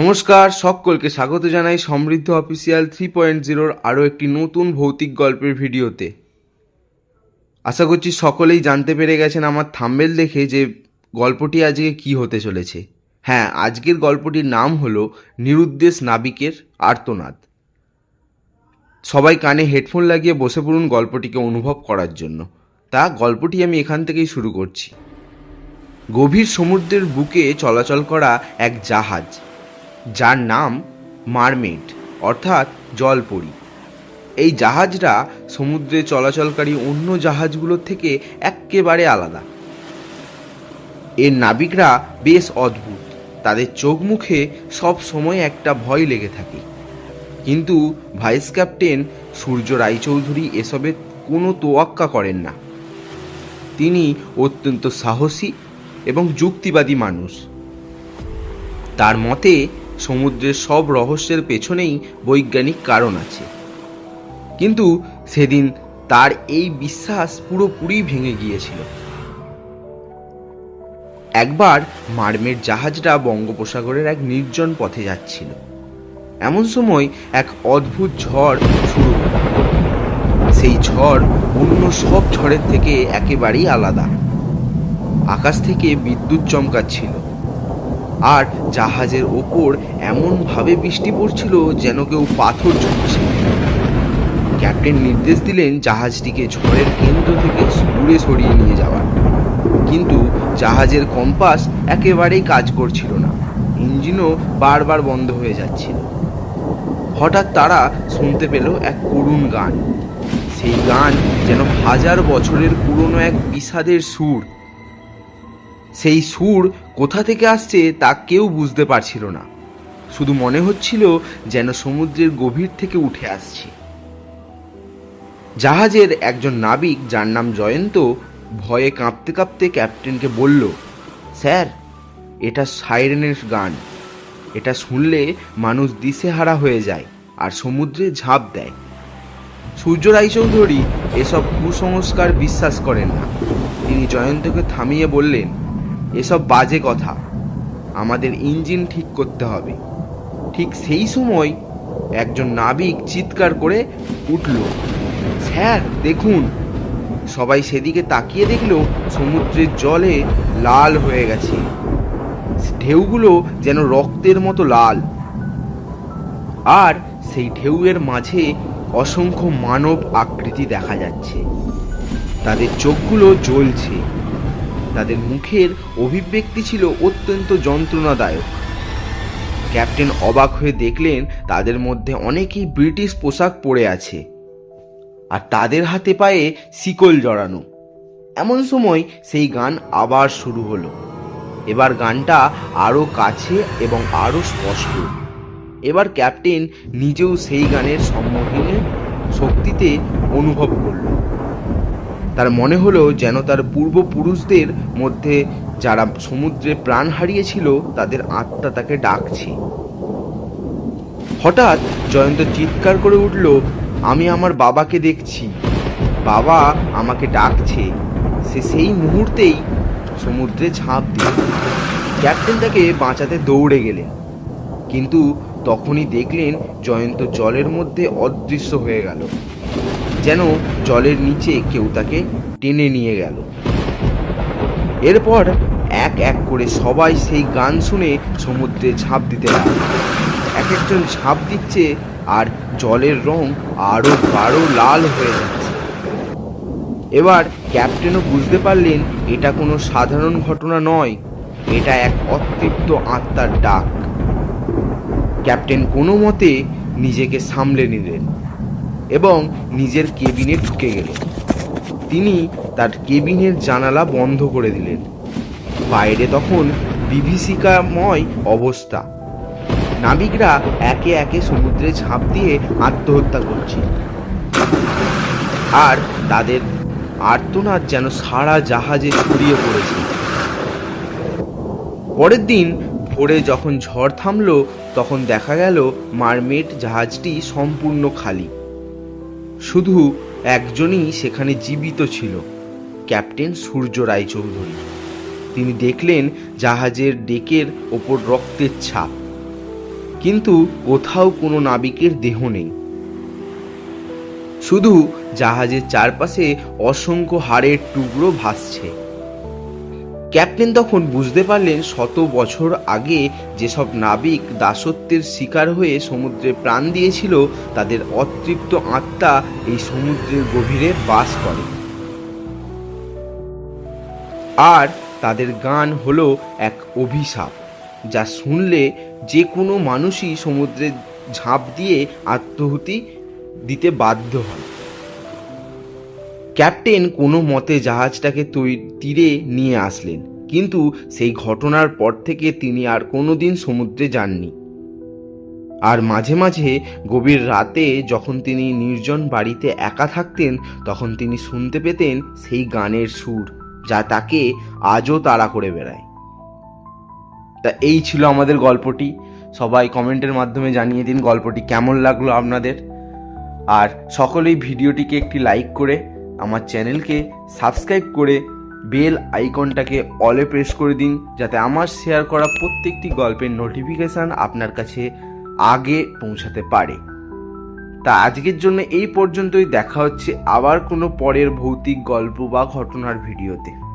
নমস্কার, সকলকে স্বাগত জানাই সমৃদ্ধ অফিসিয়াল থ্রি পয়েন্ট জিরোর আরও একটি নতুন ভৌতিক গল্পের ভিডিওতে। আশা করছি সকলেই জানতে পেরে গেছেন আমার থাম্বেল দেখে যে গল্পটি আজকে কি হতে চলেছে। হ্যাঁ আজকের গল্পটির নাম হলো নিরুদ্দেশ নাবিকের আর্তনাদ। সবাই কানে হেডফোন লাগিয়ে বসে পড়ুন গল্পটিকে অনুভব করার জন্য। তা গল্পটি আমি এখান থেকেই শুরু করছি। গভীর সমুদ্রের বুকে চলাচল করা এক জাহাজ। যার নাম মারমেড অর্থাৎ জলপরী। এই জাহাজটা সমুদ্রে চলাচলকারী অন্য জাহাজগুলোর থেকে এক্কেবারে আলাদা। এর নাবিকরা বেশ অদ্ভুত। তাদের চোখ মুখে সব সময় একটা ভয় লেগে থাকে। কিন্তু ভাইস ক্যাপ্টেন সূর্য রায়চৌধুরী এসবে কোনো তোয়াক্কা করেন না। তিনি অত্যন্ত সাহসী এবং যুক্তিবাদী মানুষ। তার মতে সমুদ্রের সব রহস্যের পেছনেই বৈজ্ঞানিক কারণ আছে। কিন্তু সেদিন তার এই বিশ্বাস পুরোপুরি ভেঙে গিয়েছিল। একবার মারমের জাহাজটা বঙ্গোপসাগরের এক নির্জন পথে যাচ্ছিল। এমন সময় এক অদ্ভুত ঝড় শুরু সেই ঝড় অন্য সব ঝড়ের থেকে একেবারেই আলাদা। আকাশ থেকে বিদ্যুৎ চমকাচ্ছিল। আর জাহাজের ওপর এমনভাবে বৃষ্টি পড়ছিল যেন কেউ পাথর ছুঁড়ছে ক্যাপ্টেন নির্দেশ দিলেন জাহাজটিকে ঝড়ের কেন্দ্র থেকে দূরে সরিয়ে নিয়ে যাওয়ার। কিন্তু জাহাজের কম্পাস একেবারেই কাজ করছিল না। ইঞ্জিনও বারবার বন্ধ হয়ে যাচ্ছিল। হঠাৎ তারা শুনতে পেল এক করুণ গান। সেই গান যেন হাজার বছরের পুরনো এক বিষাদের সুর। সেই সুর কোথা থেকে আসছে তা কেউ বুঝতে পারছিল না। শুধু মনে হচ্ছিল যেন সমুদ্রের গভীর থেকে উঠে আসছে। জাহাজের একজন নাবিক, যার নাম জয়ন্ত, ভয়ে কাঁপতে কাঁপতে ক্যাপ্টেনকে বলল, স্যার, এটা সাইরেনের গান। এটা শুনলে মানুষ দিশেহারা হয়ে যায় আর সমুদ্রে ঝাঁপ দেয়। সূর্য রায়চৌধুরী এসব কুসংস্কার বিশ্বাস করেন না। তিনি জয়ন্তকে থামিয়ে বললেন এসব বাজে কথা আমাদের ইঞ্জিন ঠিক করতে হবে। ঠিক সেই সময় একজন নাবিক চিৎকার করে উঠল, স্যার, দেখুন। সবাই সেদিকে তাকিয়ে দেখল সমুদ্রের জলে লাল হয়ে গেছে। ঢেউগুলো যেন রক্তের মতো লাল। আর সেই ঢেউয়ের মাঝে অসংখ্য মানব আকৃতি দেখা যাচ্ছে। তাদের চোখগুলো জ্বলছে। তাদের মুখের অভিব্যক্তি ছিল অত্যন্ত যন্ত্রণাদায়ক। ক্যাপ্টেন অবাক হয়ে দেখলেন তাদের মধ্যে অনেকেই ব্রিটিশ পোশাক পরে আছে আর তাদের হাতে পায়ে শিকল জড়ানো। এমন সময় সেই গান আবার শুরু হলো। এবার গানটা আরও কাছে এবং আরও স্পষ্ট। এবার ক্যাপ্টেন নিজেও সেই গানের সম্মোহনের শক্তিতে অনুভব করল তার মনে হলো যেন তার পূর্বপুরুষদের মধ্যে যারা সমুদ্রে প্রাণ হারিয়েছিল, তাদের আত্মা তাকে ডাকছে। হঠাৎ জয়ন্ত চিৎকার করে উঠল, আমি আমার বাবাকে দেখছি। বাবা আমাকে ডাকছে। সে সেই মুহূর্তেই সমুদ্রে ঝাঁপ দিল। ক্যাপ্টেন তাকে বাঁচাতে দৌড়ে গেলেন। কিন্তু তখনই দেখলেন জয়ন্ত জলের মধ্যে অদৃশ্য হয়ে গেল। যেন জলের নিচে কেউ তাকে টেনে নিয়ে গেল। এরপর এক এক করে সবাই সেই গান শুনে সমুদ্রে ঝাঁপ দিতে লাগল। এক একজন ঝাঁপ দিচ্ছে আর জলের রং আরও গাঢ় লাল হয়ে যাচ্ছে। এবার ক্যাপ্টেনও বুঝতে পারলেন এটা কোনো সাধারণ ঘটনা নয়, এটা এক অতৃপ্ত আত্মার ডাক। ক্যাপ্টেন কোনো মতে নিজেকে সামলে নিলেন। এবং নিজের কেবিনে ঢুকে গেলেন তিনি তার কেবিনের জানালা বন্ধ করে দিলেন। বাইরে তখন বিভীষিকাময় অবস্থা। নাবিকরা একে একে সমুদ্রে ঝাঁপ দিয়ে আত্মহত্যা করছে আর তাদের আর্তনাদ যেন সারা জাহাজে ছড়িয়ে পড়েছে। পরের দিন ভোরে যখন ঝড় থামলো, তখন দেখা গেল মারমেড জাহাজটি সম্পূর্ণ খালি। শুধু একজনই সেখানে জীবিত ছিল, ক্যাপ্টেন সূর্য রায়চৌধুরী। তিনি দেখলেন জাহাজের ডেকের ওপর রক্তের ছাপ। কিন্তু কোথাও কোনো নাবিকের দেহ নেই। শুধু জাহাজের চারপাশে অসংখ্য হাড়ের টুকরো ভাসছে। ক্যাপ্টেন তখন বুঝতে পারলেন শত বছর আগে যেসব নাবিক দাসত্বের শিকার হয়ে সমুদ্রে প্রাণ দিয়েছিল, তাদের অতৃপ্ত আত্মা এই সমুদ্রের গভীরে বাস করে। আর তাদের গান হলো এক অভিশাপ, যা শুনলে যে কোনো মানুষই সমুদ্রে ঝাঁপ দিয়ে আত্মহুতি দিতে বাধ্য হয়। ক্যাপ্টেন কোনো মতে জাহাজটাকে তীরে নিয়ে আসলেন, কিন্তু সেই ঘটনার পর থেকে তিনি আর কোনোদিন সমুদ্রে যাননি। আর মাঝে মাঝে গভীর রাতে যখন তিনি নির্জন বাড়িতে একা থাকতেন, তখন তিনি শুনতে পেতেন সেই গানের সুর, যা তাকে আজও তাড়া করে বেড়ায়। তা এই ছিল আমাদের গল্পটি। সবাই কমেন্টের মাধ্যমে জানিয়ে দিন গল্পটি কেমন লাগল আপনাদের। আর সকলেই ভিডিওটিকে একটি লাইক করে আমার চ্যানেলকে সাবস্ক্রাইব করে বেল আইকনটাকে অলে প্রেস করে দিন, যাতে আমার শেয়ার করা প্রত্যেকটি গল্পের নোটিফিকেশান আপনার কাছে আগে পৌঁছাতে পারে। তা আজকের জন্য এই পর্যন্তই, দেখা হচ্ছে আবার কোনো পরের ভৌতিক গল্প বা ঘটনার ভিডিওতে।